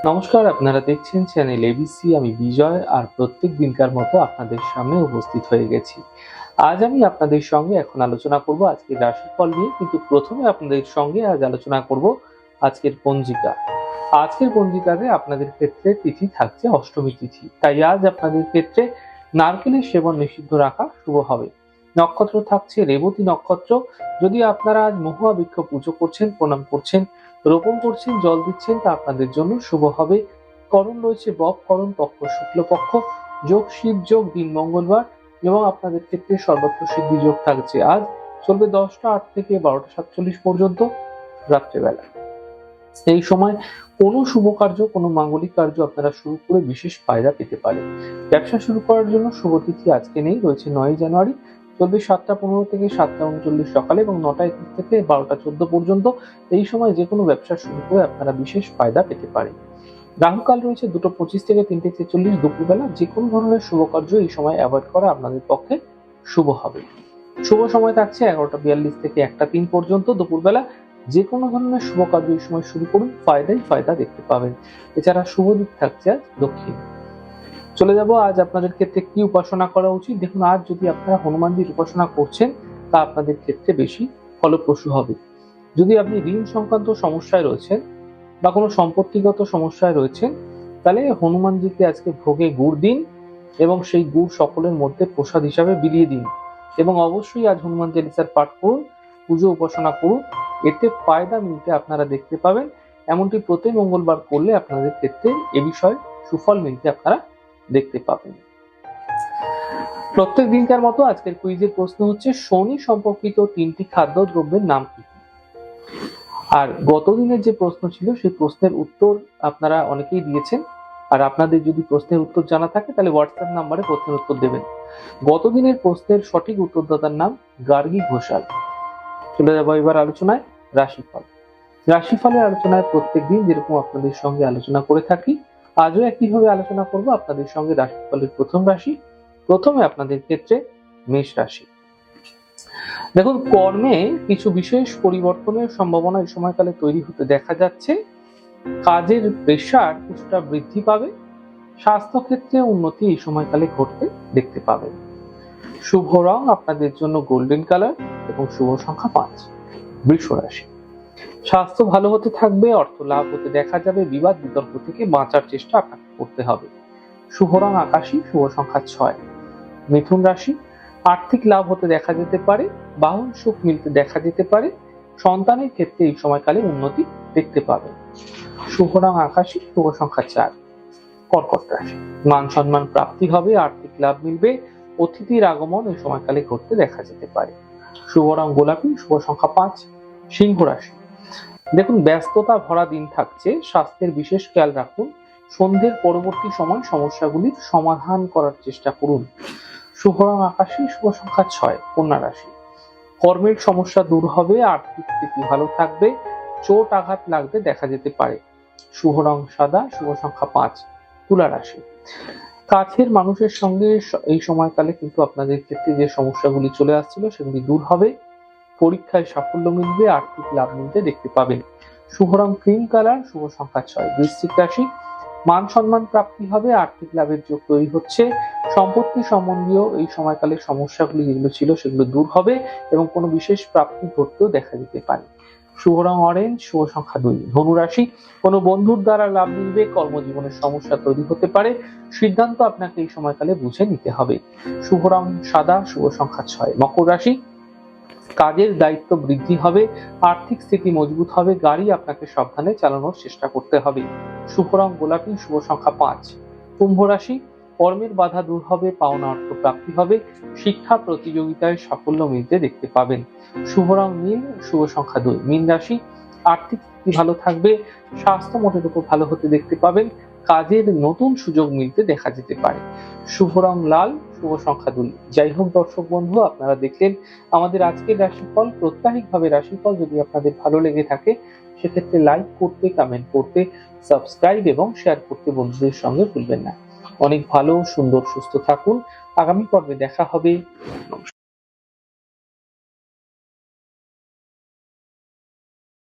নমস্কার, আপনারা দেখছেন চ্যানেল এবিসি আমি বিজয় আর প্রত্যেক দিনকার মতো আপনাদের সামনে উপস্থিত হয়ে গেছি। আজ আমি আপনাদের সঙ্গে এখন আলোচনা করব আজকের রাশিফল নিয়ে, কিন্তু প্রথমে আপনাদের সঙ্গে আজ আলোচনা করব আজকের পঞ্জিকা। আজকের পঞ্জিকাতে আপনাদের ক্ষেত্রে তিথি থাকছে অষ্টমী তিথি, তাই আজ আপনাদের ক্ষেত্রে নারকেলের সেবন নিষিদ্ধ রাখা শুভ হবে। নক্ষত্র থাকছে, রেবতী নক্ষত্র, যদি আপনারা আজ মহুয়া বৃক্ষ পুজো করছেন, প্রণাম করছেন রোপণ করছেন, জল দিচ্ছেন, তা আপনাদের জন্য শুভ হবে। করণ রয়েছে বক করণ পক্ষ শুক্লপক্ষ যোগ শিব, যোগ দিন, মঙ্গলবার, এবং আপনাদের ক্ষেত্রে সর্বত্র সিদ্ধি যোগ থাকছে। আজ চলবে দশটা আট থেকে বারোটা সাতচল্লিশ পর্যন্ত রাত্রেবেলা। এই সময় কোনো শুভ কার্য, কোনো মাঙ্গলিক কার্য আপনারা শুরু করে বিশেষ ফায়দা পেতে পারেন। ব্যবসা শুরু করার জন্য শুভ তিথি আজকে নেই, রয়েছে নয় জানুয়ারি। চলবে সাতটা পনেরো থেকে সাতটা উনচল্লিশ সকালে এবং নটা একুশ থেকে বারোটা চোদ্দ পর্যন্ত এই সময় যে কোনো ব্যবসা শুরু করে আপনারা বিশেষ ফায়দা পেতে পারেন। রাহুকাল রয়েছে দুটো পঁচিশ থেকে তিনটে ছেচল্লিশ দুপুরবেলা। যে কোনো ধরনের শুভ কার্য এই সময় অ্যাভয়েড করা আপনাদের পক্ষে শুভ হবে। শুভ সময় থাকছে এগারোটা বিয়াল্লিশ থেকে একটা তিন পর্যন্ত দুপুরবেলা। যে কোনো ধরনের শুভ কার্য এই সময় শুরু করুন। ফায়দাই ফায়দা দেখতে পাবেন। এছাড়া শুভ দিক থাকছে আজ দক্ষিণ। চলে যাব। আজ আপনাদের ক্ষেত্রে কি উপাসনা করা উচিত? দেখুন, আজ যদি আপনারা হনুমানজির উপাসনা করছেন, তা আপনাদের ক্ষেত্রে বেশি ফলপ্রসূ হবে। যদি আপনি ঋণ সংক্রান্ত সমস্যায় রয়েছেন বা কোনো সম্পত্তিগত সমস্যায় রয়েছেন, তাহলে হনুমানজিকে আজকে ভোগে গুড় দিন এবং সেই গুড় সকলের মধ্যে প্রসাদ হিসাবে বিলিয়ে দিন। এবং অবশ্যই আজ হনুমান চালিসার পাঠ করুন, পুজো উপাসনা করুন। এতে ফায়দা মিলতে আপনারা দেখতে পাবেন। এমনটি প্রতি মঙ্গলবার করলে আপনাদের ক্ষেত্রে এ বিষয়ে সুফল মিলতে আপনারা দেখতে পাবেন। প্রত্যেক দিনকার মতো আজকের কুইজের প্রশ্ন হচ্ছে, শনি সম্পর্কিত তিনটি খাদ্য দ্রব্যের নাম কি? আর গতদিনের যে প্রশ্ন ছিল, সেই প্রশ্নের উত্তর আপনারা অনেকেই দিয়েছেন। আর আপনাদের যদি প্রশ্নের উত্তর জানা থাকে, তাহলে হোয়াটসঅ্যাপ নাম্বারে প্রশ্নের উত্তর দেবেন। গতদিনের প্রশ্নের সঠিক উত্তরদাতার নাম গার্গী ঘোষাল। চলে যাব এবার আলোচনায়, রাশিফল। রাশিফলের আলোচনায় প্রত্যেক দিন যেরকম আপনাদের সঙ্গে আলোচনা করে থাকি আজও একইভাবে আলোচনা করব আপনাদের সঙ্গে রাশিফলের প্রথম রাশি, প্রথমে আপনাদের ক্ষেত্রে মেষ রাশি। দেখুন, কর্মে কিছু বিশেষ পরিবর্তনের সম্ভাবনা এই সময়কালে তৈরি হতে দেখা যাচ্ছে। কাজের প্রেশার কিছুটা বৃদ্ধি পাবে। স্বাস্থ্যক্ষেত্রে উন্নতি এই সময়কালে ঘটতে দেখতে পাবেন শুভ রং আপনাদের জন্য গোল্ডেন কালার এবং শুভ সংখ্যা পাঁচ, বৃষ রাশি। স্বাস্থ্য ভালো হতে থাকবে, অর্থ লাভ হতে দেখা যাবে, বিবাদ বিতর্ক থেকে বাঁচার চেষ্টা আপনাকে করতে হবে। শুভ রং আকাশী, শুভ সংখ্যা ছয়। মিথুন রাশি, আর্থিক লাভ হতে দেখা যেতে পারে, বাহন সুখ মিলতে দেখা যেতে পারে, সন্তানের ক্ষেত্রে এই সময়কালে উন্নতি দেখতে পাবেন। শুভ রং আকাশী, শুভ সংখ্যা চার। কর্কট রাশি, মান সম্মান প্রাপ্তি হবে, আর্থিক লাভ মিলবে, অতিথির আগমন এই সময়কালে ঘটতে দেখা যেতে পারে। শুভ রং গোলাপি, শুভ সংখ্যা পাঁচ। সিংহ রাশি দেখুন, ব্যস্ততা ভরা দিন থাকছে। স্বাস্থ্যের বিশেষ খেয়াল রাখুন। সন্ধ্যের পরবর্তী সময় সমস্যাগুলির সমাধান করার চেষ্টা করুন। শুভ রং আকাশী, শুভ সংখ্যা ছয়, কন্যা রাশি। কর্মের সমস্যা দূর হবে, আর্থিক স্থিতি ভালো থাকবে, চোট আঘাত লাগতে দেখা যেতে পারে। শুভ রং সাদা, শুভ সংখ্যা পাঁচ, তুলা রাশি। কাছের মানুষের সঙ্গে এই সময়কালে কিন্তু আপনাদের ক্ষেত্রে যে সমস্যাগুলি চলে আসছিল, সেগুলি দূর হবে। পরীক্ষায় সাফল্য মিলবে, আর্থিক লাভ মিলতে দেখতে পাবেন। শুভ রং ক্রিম কালার শুভ সংখ্যা ছয়। বৃশ্চিক রাশি, মান সম্মান প্রাপ্তি হবে, আর্থিক লাভের যোগ তৈরি হচ্ছে। সম্পত্তি সম্বন্ধীয় এই সময়কালের সমস্যাগুলি যেগুলো ছিল সেগুলো দূর হবে এবং কোনো বিশেষ প্রাপ্তি ঘটতেও দেখা যেতে পারে। শুভ রং অরেঞ্জ শুভ সংখ্যা দুই। ধনুরাশি কোনো বন্ধুর দ্বারা লাভ মিলবে, কর্মজীবনের সমস্যা তৈরি হতে পারে। সিদ্ধান্ত আপনাকে এই সময়কালে বুঝে নিতে হবে। শুভ রং সাদা, শুভ সংখ্যা ছয়। মকর রাশি কাজের দায়িত্ব বৃদ্ধি হবে, আর্থিক স্থিতি মজবুত হবে, গাড়ি আপনাকে সাবধানে চালানোর চেষ্টা করতে হবে। শুভ রং, গোলাপি, শুভ সংখ্যা পাঁচ। কুম্ভ রাশি, কর্মের বাধা দূর হবে, পাওনা অর্থ প্রাপ্তি হবে, শিক্ষা প্রতিযোগিতায় সাফল্য মিলতে দেখতে পাবেন। শুভ রং, নীল, শুভ সংখ্যা দুই। মীন রাশি, আর্থিক স্থিতি ভালো থাকবে, স্বাস্থ্য মোটের উপর ভালো হতে দেখতে পাবেন কাজের নতুন সুযোগ মিলতে দেখা যেতে পারে। শুভ রং লাল, শুভ সংখ্যা দুই। যাই হোক দর্শক বন্ধু, আপনারা দেখলেন আমাদের আজকের রাশিফল। প্রত্যাহিকভাবে রাশিফল যদি আপনাদের ভালো লেগে থাকে, সেক্ষেত্রে লাইক করতে কমেন্ট করতে সাবস্ক্রাইব এবং শেয়ার করতে বন্ধুদের সঙ্গে ভুলবেন না। অনেক ভালো, সুন্দর, সুস্থ থাকুন। আগামী পর্বে দেখা হবে। নমস্কার